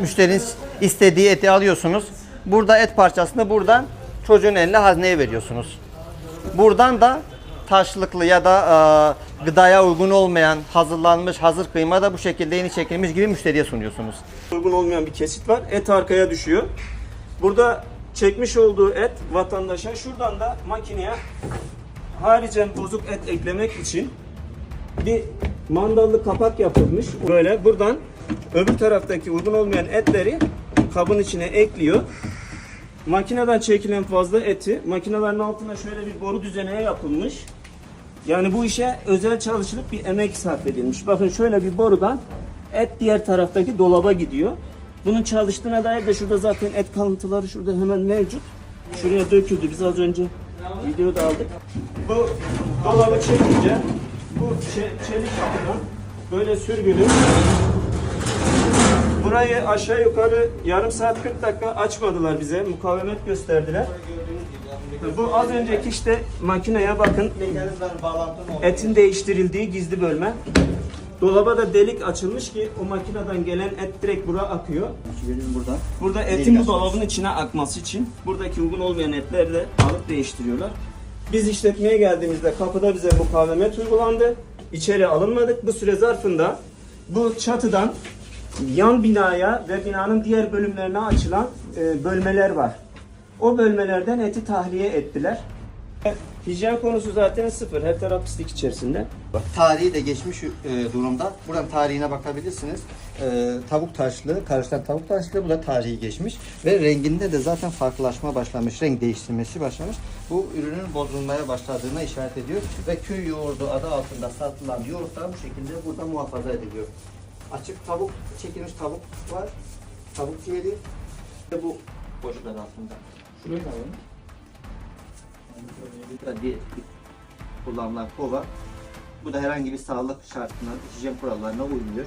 müşterinin istediği eti alıyorsunuz. Burada et parçasını buradan çocuğun eline hazneye veriyorsunuz. Buradan da taşlıklı ya da e, gıdaya uygun olmayan hazırlanmış hazır kıyma da bu şekilde yeni çekilmiş gibi müşteriye sunuyorsunuz. uygun olmayan bir kesit var. Et arkaya düşüyor. Burada çekmiş olduğu et vatandaşa şuradan da makineye haricen bozuk et eklemek için bir mandallı kapak yapılmış. Böyle buradan öbür taraftaki uygun olmayan etleri kabın içine ekliyor. Makineden çekilen fazla eti makinelerin altına şöyle bir boru düzeneye yapılmış. Yani bu işe özel çalışılıp bir emek sarf edilmiş. Bakın şöyle bir borudan et diğer taraftaki dolaba gidiyor. Bunun çalıştığına dair de şurada zaten et kalıntıları şurada hemen mevcut. Şuraya döküldü. Biz az önce videoda aldık. Bu dolabı çekince bu çe- çelik kapıdan böyle sürgülü Burayı aşağı yukarı yarım saat 40 dakika açmadılar bize. Mukavemet gösterdiler. Bu az önceki işte makineye bakın. Etin değiştirildiği gizli bölme. Dolaba da delik açılmış ki o makineden gelen et direkt buraya akıyor. Buradan. Burada etin bu dolabın içine akması için buradaki uygun olmayan etleri de alıp değiştiriyorlar. Biz işletmeye geldiğimizde kapıda bize mukavemet uygulandı. İçeri alınmadık. Bu süre zarfında bu çatıdan yan binaya ve binanın diğer bölümlerine açılan e, bölmeler var. O bölmelerden eti tahliye ettiler. Hijyen konusu zaten sıfır. Her taraf pislik içerisinde. Tarihi de geçmiş e, durumda. Buradan tarihine bakabilirsiniz. E, tavuk taşlı, karıştan tavuk taşlı. Bu da tarihi geçmiş. Ve renginde de zaten farklılaşma başlamış. Renk değiştirmesi başlamış. Bu ürünün bozulmaya başladığına işaret ediyor. Ve köy yoğurdu adı altında satılan yoğurtlar bu şekilde burada muhafaza ediliyor. Açık tavuk, çekilmiş tavuk var. Tavuk ciğeri. Ve bu boşlar altında. Şurayı da alalım. Bir kullanılan kova. Bu da herhangi bir sağlık şartına, hijyen kurallarına uymuyor.